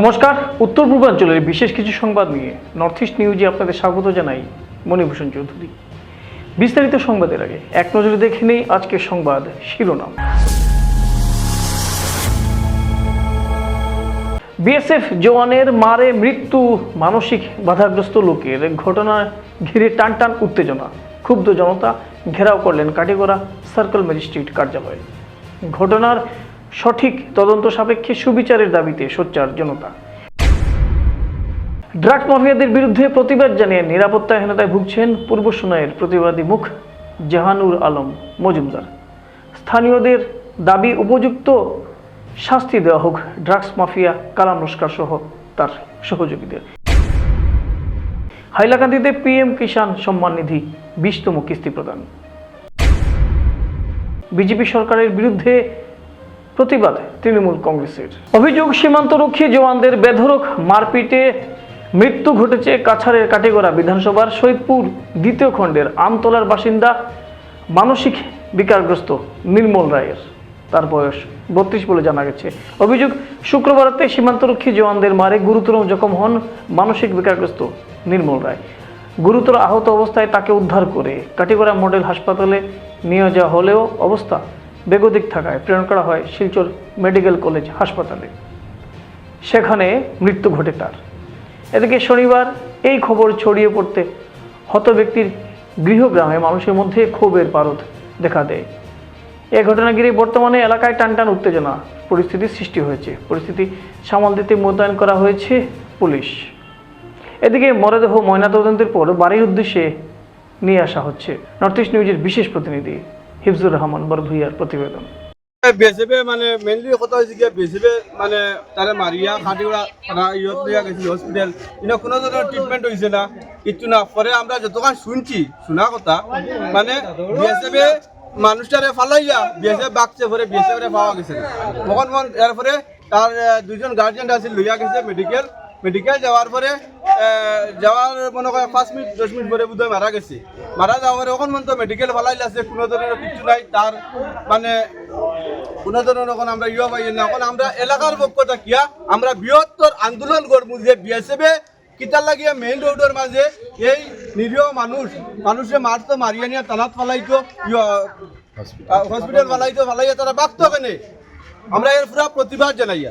নমস্কার, উত্তর পূর্বাঞ্চলের বিশেষ কিছু সংবাদ নিয়ে নর্থ ইস্ট নিউজে আপনাদের স্বাগত জানাই মণিভূষণ চৌধুরী। বিস্তারিত সংবাদের আগে এক নজরে দেখে নেই আজকের সংবাদ শিরোনাম। বিএসএফ জওয়ানের মারে মৃত্যু মানসিক বাধাগ্রস্ত লোকের ঘটনা ঘিরে টান টান উত্তেজনা। ক্ষুব্ধ জনতা ঘেরাও করলেন কাটিগড়া সার্কেল ম্যাজিস্ট্রেট কার্যালয়ে। ঘটনার সঠিক তদন্ত সাপেক্ষে সুবিচারের দাবিতে সোচ্চার জনতা। ড্রাগস মাফিয়াদের বিরুদ্ধে প্রতিবাদ জানিয়ে নিরাপত্তাহীনতায় ভুগছেন পূর্ব সোনাইয়ের প্রতিবাদী মুখ জাহানুর আলম মজুমদার। স্থানীয়দের দাবি উপযুক্ত শাস্তি দেওয়া হোক, ড্রাগস মাফিয়া কালাম লস্কর সহ তার সহযোগীদের। হাইলাকান্দিতে পিএম কিষাণ সম্মান নিধি, বিশতম কিস্তি প্রদান। বিজেপি সরকারের বিরুদ্ধে প্রতিবাদ তৃণমূল কংগ্রেসের। অভিযোগ সীমান্তরক্ষী জওয়ানদের বেধরক মারপিটে মৃত্যু ঘটেছে কাছাড়ের কাটিগড়া বিধানসভার সৈয়দপুর দ্বিতীয় খণ্ডের আমতলার বাসিন্দা মানসিক বিকারগ্রস্ত নির্মল রায়ের। তার বয়স বত্রিশ বলে জানা গেছে। অভিযোগ শুক্রবারতে সীমান্তরক্ষী জওয়ানদের মারে গুরুতর জখম হন মানসিক বিকারগ্রস্ত নির্মল রায়। গুরুতর আহত অবস্থায় তাকে উদ্ধার করে কাটিগড়া মডেল হাসপাতালে নিয়ে যাওয়া হলেও অবস্থা বেগতিক থাকায় প্রেরণ করা হয় শিলচর মেডিকেল কলেজ হাসপাতালে। সেখানে মৃত্যু ঘটে তার। এদিকে শনিবার এই খবর ছড়িয়ে পড়তে হত ব্যক্তির গৃহগ্রামে মানুষের মধ্যে ক্ষোভের পারদ দেখা দেয়। এ ঘটনা ঘিরে বর্তমানে এলাকায় টানটান উত্তেজনা পরিস্থিতির সৃষ্টি হয়েছে। পরিস্থিতি সামাল দিতে মোতায়েন করা হয়েছে পুলিশ। এদিকে মরদেহ ময়নাতদন্তের পর বাড়ির উদ্দেশ্যে নিয়ে আসা হচ্ছে। নর্থ ইস্ট নিউজের বিশেষ প্রতিনিধি হিফজুর রহমান বরভুইয়ার প্রতিবেদন। বেসেবে মানে মেইনলি কথা হয়েছে কি বেসেবে মানে তারে মারিয়া খাটিওড়া থানা ইয়ত লিয়া গেছিল হসপিটাল ইনো কোনো ধরনের ট্রিটমেন্ট হয়েছে না কিছু না। পরে আমরা যতক্ষণ শুনছি, শোনা কথা মানে বিএসএফে মানুষটারে ফালাইয়া বিএসএফ বাগছে পরে বিএসএফ পাওয়া গেছে। তখন এরপরে তার দুজন গার্জিয়ান আছে, লইয়া গেছে মেডিকেল মেডিকেল যাওয়ার পরে যাওয়ার মনে হয় পাঁচ মিনিট দশ মিনিট পরে বোধহয় মারা গেছে। মারা যাওয়ার পরে ওখান মতো মেডিকেল ফালাইলে আছে কোনো ধরনের কিছু নাই। তার মানে কোনো ধরনের এখন আমরা ইয়ে পাই না। এখন আমরা এলাকার পক্ষটা কিয়া আমরা বৃহত্তর আন্দোলন করব যে বিএসএফে কিতার লাগিয়ে মেইন রোডের মাঝে এই নিরীহ মানুষ মানুষে মারতো মারিয়া নিয়ে টানাত ফালাইতো হসপিটাল ফালাইতো ফালাইয়া তারা বাঁচতো কেনে। আমরা এর পুরা প্রতিবাদ জানাইয়া।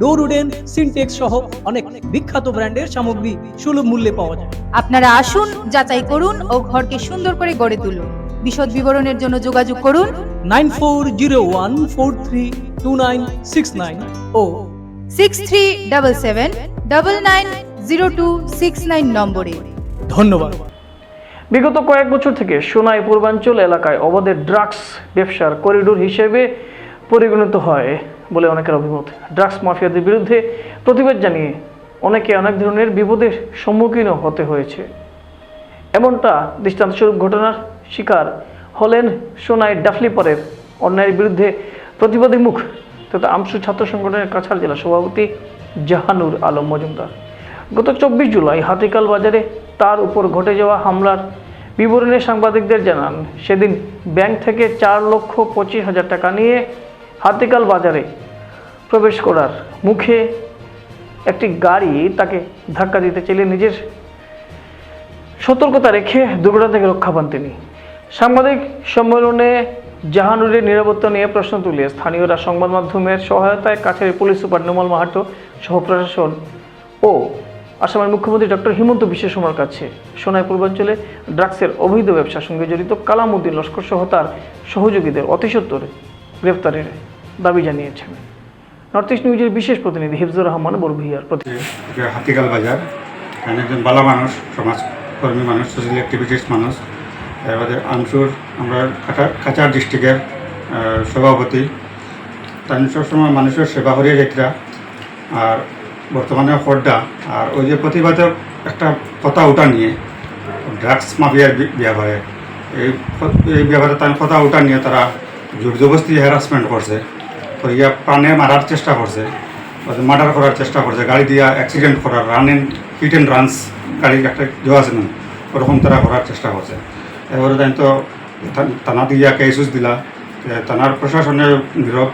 door wooden Sintex সহ অনেক বিখ্যাত ব্র্যান্ডের সামগ্রী সুলভ মূল্যে পাওয়া যায়। আপনারা আসুন যাচাই করুন ও ঘরকে সুন্দর করে গড়ে তুলুন। বিশদ বিবরণের জন্য যোগাযোগ করুন। Nine four zero one four three two nine six nine O six three double seven double nine zero two six nine নম্বরে। ধন্যবাদ। বিগত কয়েক বছর থেকে সোনাই পূর্বাঞ্চল এলাকায় অবাধে ড্রাগস ব্যবসার করিডোর হিসেবে পরিগণিত হয়। বলে অনেকের অভিমত। ড্রাগস মাফিয়াদের বিরুদ্ধে প্রতিবাদ জানিয়ে অনেকে অনেক ধরনের বিপদের সম্মুখীনও হতে হয়েছে। এমনটা দৃষ্টান্তস্বরূপ ঘটনার শিকার হলেন সোনাই ডাফলিপারের অন্যায়ের বিরুদ্ধে প্রতিবাদী মুখ তথা আমসু ছাত্র সংগঠনের কাছাড় জেলা সভাপতি জাহানুর আলম মজুমদার। গত চব্বিশ জুলাই হাতিকাল বাজারে তার উপর ঘটে যাওয়া হামলার বিবরণে সাংবাদিকদের জানান, সেদিন ব্যাংক থেকে চার লক্ষ পঁচিশ হাজার টাকা নিয়ে হাতিকাল বাজারে প্রবেশ করার মুখে একটি গাড়ি তাকে ধাক্কা দিতে চাইলে নিজের সতর্কতা রেখে দুর্ঘটনা থেকে রক্ষা পান তিনি। সাংবাদিক সম্মেলনে জাহানুরের নিরাপত্তা নিয়ে প্রশ্ন তুলে স্থানীয়রা সংবাদ মাধ্যমের সহায়তায় কাছের পুলিশ সুপার নোমাল মাহাতো সহ প্রশাসন ও আসামের মুখ্যমন্ত্রী ডক্টর হিমন্ত বিশ্ব শর্মার কাছে সোনায় পূর্বাঞ্চলে ড্রাগসের অবৈধ ব্যবসার সঙ্গে জড়িত কালামুদ্দিন লস্কর সহ তার সহযোগীদের অতিসত্বর গ্রেফতারের দাবি জানিয়েছেন। নর্থ ইস্ট নিউজের বিশেষ প্রতিনিধি হিফজুর রহমান বরভুইয়ার প্রতিনিধি এটা হাতিগাল বাজার, এখানে একজন ভালো মানুষ, সমাজকর্মী মানুষ সোশ্যাল অ্যাক্টিভিটিস মানুষ, এবারে আনসুর, আমরা কাচার ডিস্ট্রিক্টের সভাপতি। তাই সবসময় মানুষের সেবা করিয়ে যেটা আর বর্তমানে খর্দা আর ওই যে প্রতিবাদক একটা কথা ওটা নিয়ে ড্রাগস মাফিয়ার ব্যাপারে এই এই ব্যাপারে তার কথা ওটা নিয়ে তারা জোর জবস্তি হ্যারাসমেন্ট করছে। তো ইয়া প্রাণে মারার চেষ্টা করছে মার্ডার করার চেষ্টা করছে, গাড়ি দিয়া অ্যাক্সিডেন্ট করার run and hit and runs গাড়ি একটা দেওয়া আছে না, ওরকম তারা করার চেষ্টা করছে। এবারে তাই তো থানা দিয়া কেসুস দিলা থানার প্রশাসনের নীরব,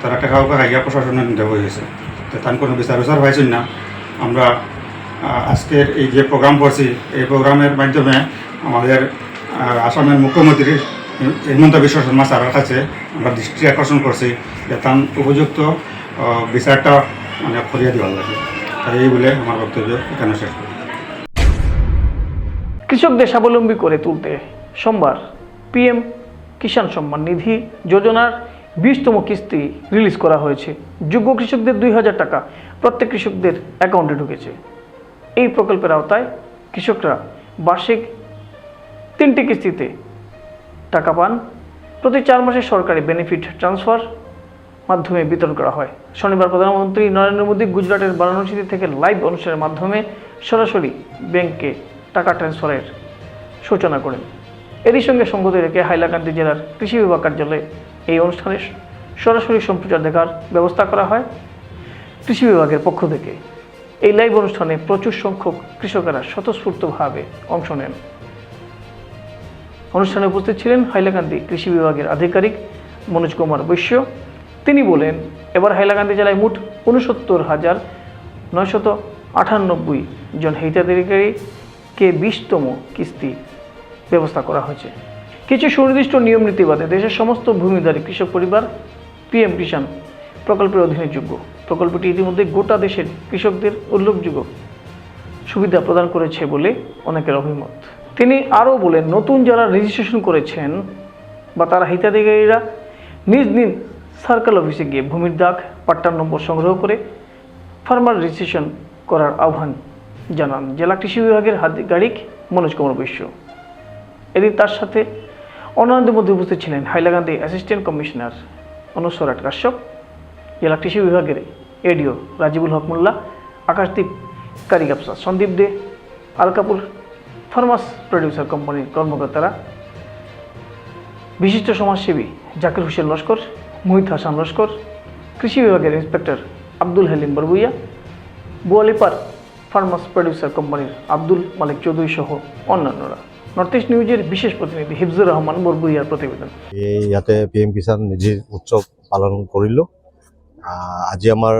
তারা টাকা উকা খাইয়া প্রশাসনের দেওয়া হয়েছে। তো তার কোনো বিচার বিচার পাইছেন না। আমরা আজকের এই যে প্রোগ্রাম করছি, এই প্রোগ্রামের মাধ্যমে আমাদের আসামের মুখ্যমন্ত্রী হিমন্ত বিশ্ব শর্মা স্যারের কাছে আমরা দৃষ্টি আকর্ষণ করছি যে তার উপযুক্ত বিচারটা মানে করিয়া দেওয়ার লাগে। তাই এই বলে আমার বক্তব্য এখানে শেষ কৃষকদের স্বাবলম্বী করে তুলতে সোমবার পিএম কিষাণ সম্মান নিধি যোজনার বিশতম কিস্তি রিলিজ করা হয়েছে। যোগ্য কৃষকদের দুই হাজার টাকা প্রত্যেক কৃষকদের অ্যাকাউন্টে ঢুকেছে। এই প্রকল্পের আওতায় কৃষকরা বার্ষিক তিনটি কিস্তিতে টাকা পান। প্রতি চার মাসে সরকারি বেনিফিট ট্রান্সফার মাধ্যমে বিতরণ করা হয়। শনিবার প্রধানমন্ত্রী নরেন্দ্র মোদী গুজরাটের বারাণসী থেকে লাইভ অনুষ্ঠানের মাধ্যমে সরাসরি ব্যাংকে টাকা ট্রান্সফারের সূচনা করেন। এরই সঙ্গে সঙ্গতি রেখে হাইলাকান্দি জেলার কৃষি বিভাগ কার্যালয়ে এই অনুষ্ঠানে সরাসরি সম্প্রচার দেখার ব্যবস্থা করা হয় কৃষি বিভাগের পক্ষ থেকে। এই লাইভ অনুষ্ঠানে প্রচুর সংখ্যক কৃষকেরা স্বতঃস্ফূর্তভাবে অংশ নেন। অনুষ্ঠানে উপস্থিত ছিলেন হাইলাকান্দি কৃষি বিভাগের আধিকারিক মনোজ কুমার বৈশ্য। তিনি বলেন, এবার হাইলাকান্দি জেলায় মোট উনসত্তর হাজার নয়শত আটানব্বই জন হিতাধিকারীকে বিশতম কিস্তি ব্যবস্থা করা হয়েছে। কিছু সুনির্দিষ্ট নিয়ম নীতি বাদে দেশের সমস্ত ভূমিধারী কৃষক পরিবার, পিএম কিষাণ প্রকল্পের অধীনে যোগ্য। প্রকল্পটি ইতিমধ্যে গোটা দেশের কৃষকদের উল্লেখযোগ্য সুবিধা প্রদান করেছে বলে অনেকের অভিমত। তিনি আরও বলেন, নতুন যারা রেজিস্ট্রেশন করেছেন বা তারা হিতাধিকারীরা নিজ নিজ সার্কেল অফিসে গিয়ে ভূমির দাগ, পাট্টার নম্বর সংগ্রহ করে ফার্মার রেজিস্ট্রেশন করার আহ্বান জানান। জেলা কৃষি বিভাগের আধিকারিক মনোজ কুমার বৈশ্য। এদিন তার সাথে অন্যান্যদের মধ্যে উপস্থিত ছিলেন হাইলাকান্দি অ্যাসিস্ট্যান্ট কমিশনার অনুস্বরাট কাশ্যপ, জেলা কৃষি বিভাগের ADO Rajibul Haque Molla, Akashdeep Karigapsa, Sandeep Dey Alkapur farmers producer কোম্পানির কর্মকর্তারা, বিশিষ্ট সমাজসেবী জাকির হোসেন লস্কর, মোহিত হাসান লস্কর, কৃষি বিভাগের inspector Abdul Halim Barbhuiya Boalipar farmers producer কোম্পানির আব্দুল মালিক চৌধুরী সহ অন্যান্যরা। নর্থ ইস্ট নিউজের বিশেষ প্রতিনিধি হিফজুর ৰহমান বৰবুইয়াৰ প্ৰতিবেদন এই ইয়াতে পি এম কিষাণ নিধিৰ উৎসৱ পালন কৰিলোঁ আজি আমাৰ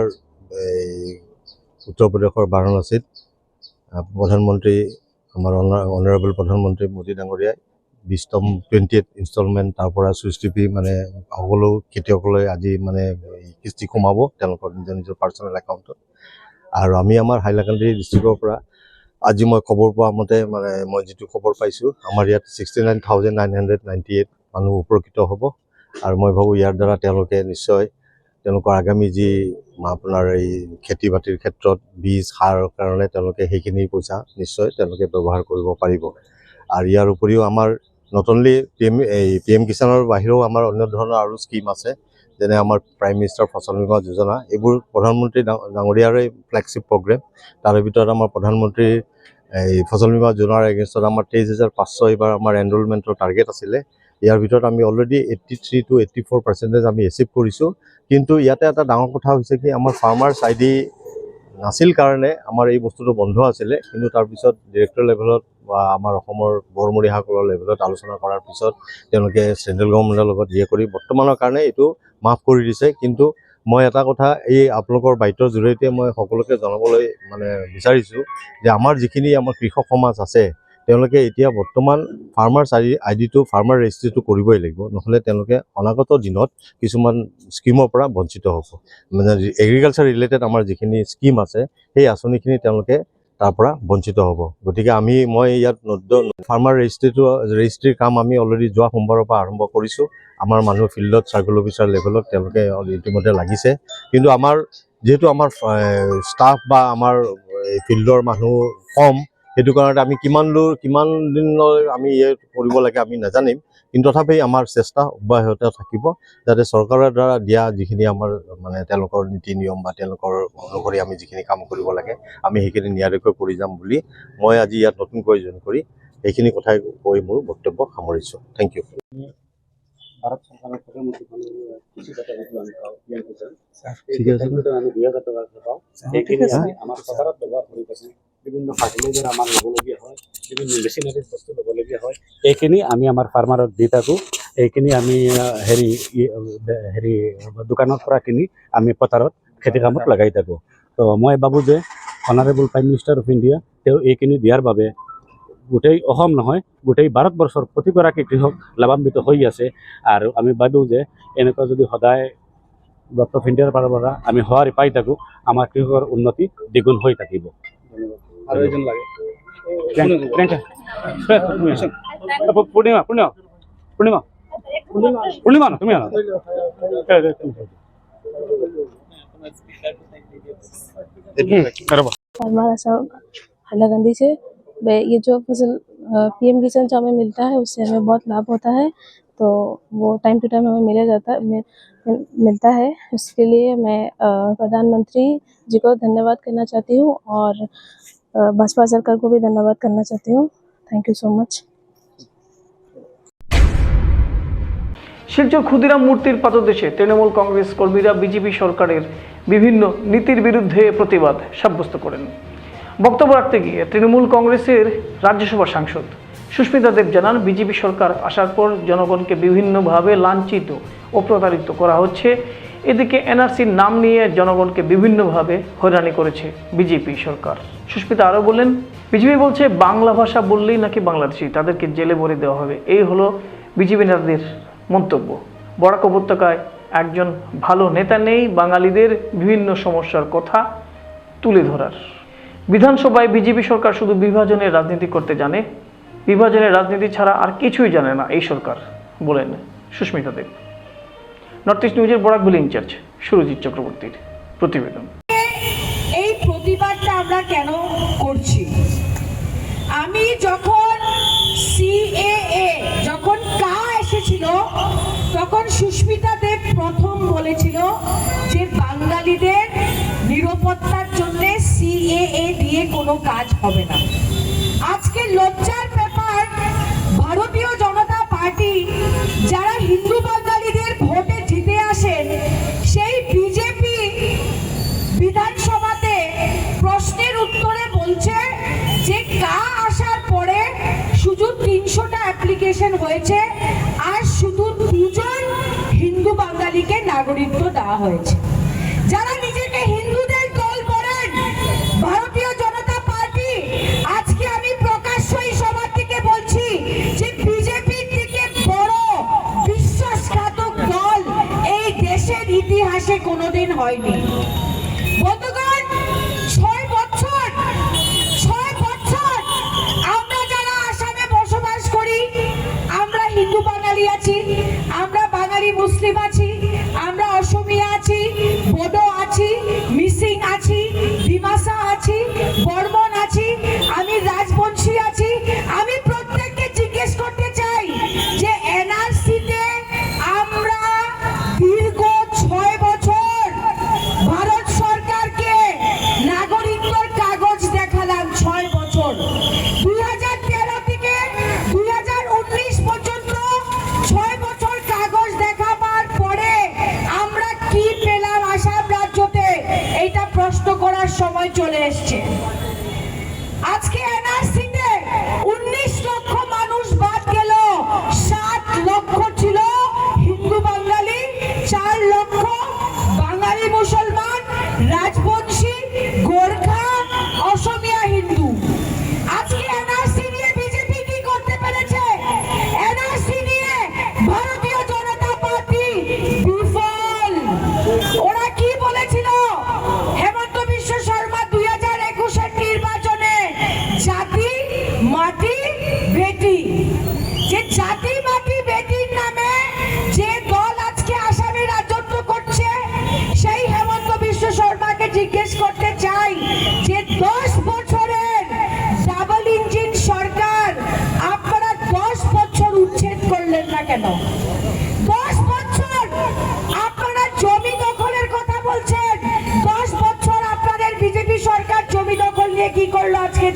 এই উত্তৰ প্ৰদেশৰ বাৰাণসীত প্ৰধানমন্ত্ৰী আমাৰ অনাৰেবল প্ৰধানমন্ত্ৰী মোদী ডাঙৰীয়াই বিশতম টুৱেণ্টি এইট ইনষ্টলমেণ্ট তাৰ পৰা চুইচ টিপি মানে সকলো খেতিয়কলৈ আজি মানে কিস্তি সোমাব তেওঁলোকৰ নিজৰ নিজৰ পাৰ্চনেল একাউণ্টত আৰু আমি আমাৰ হাইলাকান্দি ডিষ্ট্ৰিক্টৰ পৰা আজি মই খবৰ পোৱা মতে মানে মই যিটো খবৰ পাইছোঁ আমাৰ ইয়াত sixty nine thousand nine hundred ninety eight মানুহ উপকৃত হ'ব। আৰু মই ভাবোঁ ইয়াৰ দ্বাৰা তেওঁলোকে নিশ্চয় তেওঁলোকৰ আগামী যি আপোনাৰ এই খেতি বাতিৰ ক্ষেত্ৰত বীজ সাৰৰ কাৰণে তেওঁলোকে সেইখিনি পইচা নিশ্চয় তেওঁলোকে ব্যৱহাৰ কৰিব পাৰিব। আৰু ইয়াৰ উপৰিও আমাৰ নট অনলি পি এম এই পি এম কিষাণৰ বাহিৰেও আমাৰ অন্য ধৰণৰ আৰু স্কীম আছে, যেনে আমাৰ প্ৰাইম মিনিষ্টাৰ ফচল বীমা যোজনা। এইবোৰ প্ৰধানমন্ত্ৰী ডাঙ- ডাঙৰীয়াৰে ফ্লেগশ্বিপ প্ৰগ্ৰেম তাৰে ভিতৰত আমাৰ প্ৰধানমন্ত্ৰীৰ এই ফচল বীমা যোজনাৰ এগেইনষ্টত আমাৰ তেইছ হাজাৰ পাঁচশো এইবাৰ আমাৰ এনৰলমেণ্টৰ টাৰ্গেট আছিলে। ইয়াৰ ভিতৰত আমি already eighty three to eighty four percentage আমি এচিভ কৰিছোঁ। কিন্তু ইয়াতে এটা ডাঙৰ কথা হৈছে কি আমাৰ ফাৰ্মাৰ্ছ আই ডি নাছিল কাৰণে আমাৰ এই বস্তুটো বন্ধ আছিলে। কিন্তু তাৰপিছত ডিৰেক্টৰ লেভেলত বা আমাৰ অসমৰ বৰমূৰীয়াসকলৰ লেভেলত আলোচনা কৰাৰ পিছত তেওঁলোকে চেণ্ট্ৰেল গভৰ্ণমেণ্টৰ লগত ইয়ে কৰি বৰ্তমানৰ কাৰণে এইটো মাফ কৰি দিছে। কিন্তু মই এটা কথা এই আপোনালোকৰ বাক্যৰ জৰিয়তে মই সকলোকে জনাবলৈ মানে বিচাৰিছোঁ যে আমাৰ যিখিনি আমাৰ কৃষক সমাজ আছে তেওঁলোকে এতিয়া বৰ্তমান ফাৰ্মাৰ্ছ আই ডিটো ফাৰ্মাৰ ৰেজিষ্ট্ৰিটো কৰিবই লাগিব। নহ'লে তেওঁলোকে অনাগত দিনত কিছুমান স্কীমৰ পৰা বঞ্চিত হ'ব। মানে এগ্ৰিকালচাৰ ৰিলেটেড আমাৰ যিখিনি স্কীম আছে, সেই আঁচনিখিনি তেওঁলোকে তাৰ পৰা বঞ্চিত হ'ব। গতিকে আমি, মই ইয়াত ফাৰ্মাৰ ৰেজিষ্ট্ৰিটো ৰেজিষ্ট্ৰিৰ কাম আমি অলৰেডি যোৱা সোমবাৰৰ পৰা আৰম্ভ কৰিছোঁ। আমাৰ মানুহ ফিল্ডত চাৰ্কল অফিচাৰ লেভেলত তেওঁলোকে ইতিমধ্যে লাগিছে। কিন্তু আমাৰ, যিহেতু আমাৰ ষ্টাফ বা আমাৰ ফিল্ডৰ মানুহ কম সেইটো কাৰণতে আমি কিমান দূৰ, কিমান দিনলৈ আমি ইয়ে কৰিব লাগে আমি নাজানিম, কিন্তু তথাপি আমাৰ চেষ্টা অব্যাহত থাকিব যাতে চৰকাৰৰ দ্বাৰা দিয়া যিখিনি আমাৰ মানে তেওঁলোকৰ নীতি নিয়ম বা তেওঁলোকৰ অনুসৰি আমি যিখিনি কাম কৰিব লাগে, আমি সেইখিনি নিয়াৰিকৈ কৰি যাম বুলি মই আজি ইয়াত নতুনকৈ জইন কৰি এইখিনি কথাই কৈ মোৰ বক্তব্য সামৰিছোঁ। থেংক ইউ আমি ঠিক আছে। আমি দুই টকা পাওঁ। আমাৰ চৰকাৰত ব্যৱহাৰ বিভিন্ন ল'বলগীয়া হয় বিভিন্ন মেচিনাৰী বস্তু ল'বলগীয়া হয়। এইখিনি আমি আমাৰ ফাৰ্মাৰক দি থাকোঁ এইখিনি আমি হেৰি হেৰি দোকানৰ পৰা কিনি আমি পথাৰত খেতি কামত লগাই থাকোঁ। তো মই ভাবোঁ যে honourable prime minister of India তেওঁ এইখিনি দিয়াৰ বাবে গোটেই অসম নহয় গোটেই ভাৰতবৰ্ষৰ প্ৰতিগৰাকী কৃষক লাভান্বিত হৈ আছে। আৰু আমি ভাবোঁ যে এনেকুৱা যদি সদায় ডক্টৰ অফ পাৰৰ পৰা আমি সঁহাৰি পাই থাকো আমাৰ কৃষকৰ উন্নতি দ্বিগুণ হৈ থাকিব। আৰু এজন লাগে। পূর্ণিমা তুমি আনো। আমার সব হাইলাকান্দি ये जो फसल पीएम किसान जो हमें मिलता है उससे हमें बहुत लाभ होता है तो वो टाइम टू टाइम हमें मिला जाता है मिल, मिल- मिलता है उसके लिए मैं अ, प्रधानमंत्री जी को धन्यवाद करना चाहती हूँ और अ, भाजपा सरकार को भी धन्यवाद करना चाहती हूँ thank you so much Silchar Khudiram মূর্তির পাদদেশে তৃণমূল কংগ্রেস কর্মীরা বিজেপি সরকারের বিভিন্ন নীতির বিরুদ্ধে প্রতিবাদ সাব্যস্ত করেন বক্তব্য রাখতে গিয়ে তৃণমূল কংগ্রেসের রাজ্যসভা সাংসদ সুস্মিতা দেব জানান, বিজেপি সরকার আসার পর জনগণকে বিভিন্নভাবে লাঞ্ছিত ও প্রতারিত করা হচ্ছে। এদিকে এনআরসির নাম নিয়ে জনগণকে বিভিন্নভাবে হয়রানি করেছে বিজেপি সরকার। সুস্মিতা আরও বললেন, বিজেপি বলছে, বাংলা ভাষা বললেই নাকি বাংলাদেশি, তাদেরকে জেলে ভরে দেওয়া হবে। এই হলো বিজেপি নেতাদের মন্তব্য। বরাক উপত্যকায় একজন ভালো নেতা নেই, বাঙালিদের বিভিন্ন সমস্যার কথা তুলে ধরার। বিধানসভায় বিজেপি সরকার শুধু বিভাজনের রাজনীতি করতে জানে, বিভাজনের রাজনীতি ছাড়া আর কিছুই জানে না এই সরকার, বলেন সুস্মিতা দেব। নর্থ ইস্ট নিউজের বরাকবিল ইনচার্জ সুরজিৎ চক্রবর্তীর প্রতিবেদন। এই প্রতিবাদটা আমরা কেন করছি? আমি যখন সিএএ যখন কা এসেছিল, তখন সুস্মিতা দেব প্রথম বলেছিল যে বাঙালিদের নিরাপত্তার সিএএ দিয়ে কোনো কাজ হবে না। আজকে লজ্জার ব্যাপার, ভারতীয় জনতা পার্টি যারা হিন্দু বাঙালিদের ভোটে জিতে আসেন, সেই বিজেপি বিধানসভাতে প্রশ্নের উত্তরে বলছে যে, কা আসার পরে শুধু তিনশোটা অ্যাপ্লিকেশন হয়েছে আর শুধু দুজন হিন্দু বাঙালিকে নাগরিকত্ব দেওয়া হয়েছে। যারা কোনোদিন হয়নি।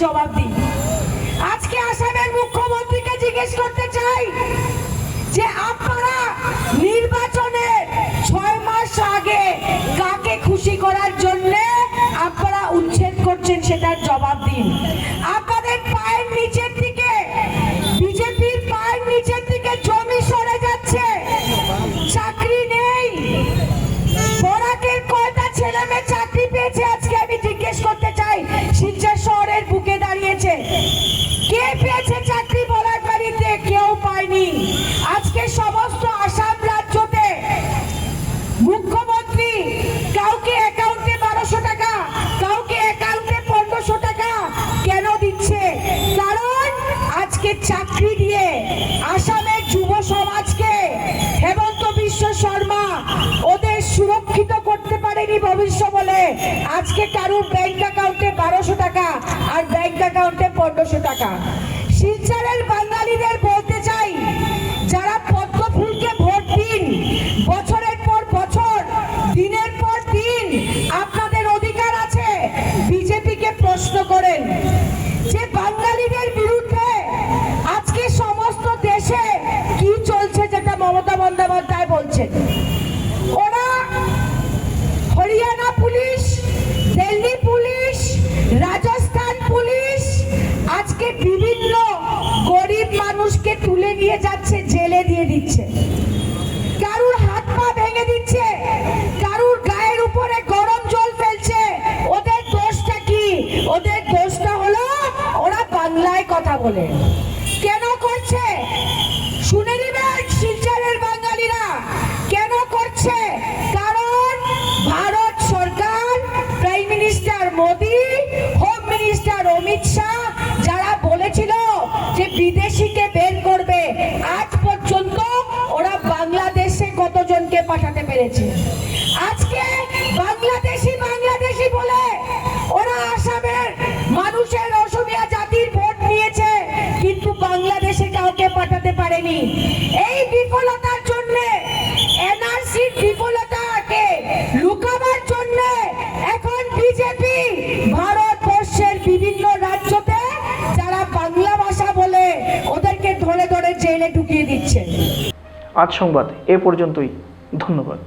জবাব দিই? আজকে আসামের মুখ্যমন্ত্রীকে জিজ্ঞেস করতে চাই যে আপনারা নির্বাচনের ছয় মাস আগে কাকে খুশি করার জন্য আপনারা উচ্ছেদ করছেন সেটার জবাব দিন। আজকে কারুর ব্যাংক অ্যাকাউন্টে বারোশো টাকা আর ব্যাংক অ্যাকাউন্টে পনেরোশো টাকা। শিলচরের বাঙালিদের বলতে চাই, যারা পদ্ম ফুলকে ভোট দিন, বছরের পর বছর, দিনের পর দিন আপনাদের অধিকার আছে, বিজেপিকে প্রশ্ন করেন। যে বাঙালিদের বিরুদ্ধে আজকে সমস্ত দেশে কি চলছে যেটা মমতা বন্দ্যোপাধ্যায় বলছেন? নিয়ে যাচ্ছে, জেলে দিয়ে দিচ্ছে। কারুর হাত পা ভেঙে দিচ্ছে, কারুর গায়ের উপরে গরম জল ফেলছে। ওদের দোষটা কি? ওদের দোষটা হলো ওরা বাংলায় কথা বলে। পেরেছে। আজকে বাংলাদেশি বাংলাদেশি বলে ওরা আসামের মানুষের অসমিয়া জাতির ভোট নিয়েছে, কিন্তু বাংলাদেশে কাউকে পাঠাতে পারেনি। এই বিফলতার জন্য এনআরসির বিফলতাকে লুকাবার জন্য এখন বিজেপি ভারতবর্ষের বিভিন্ন রাজ্যতে যারা বাংলা ভাষা বলে ওদেরকে ধরে ধরে জেলে ঢুকিয়ে দিচ্ছে। আজ সংবাদ, এ পর্যন্তই। ধন্যবাদ।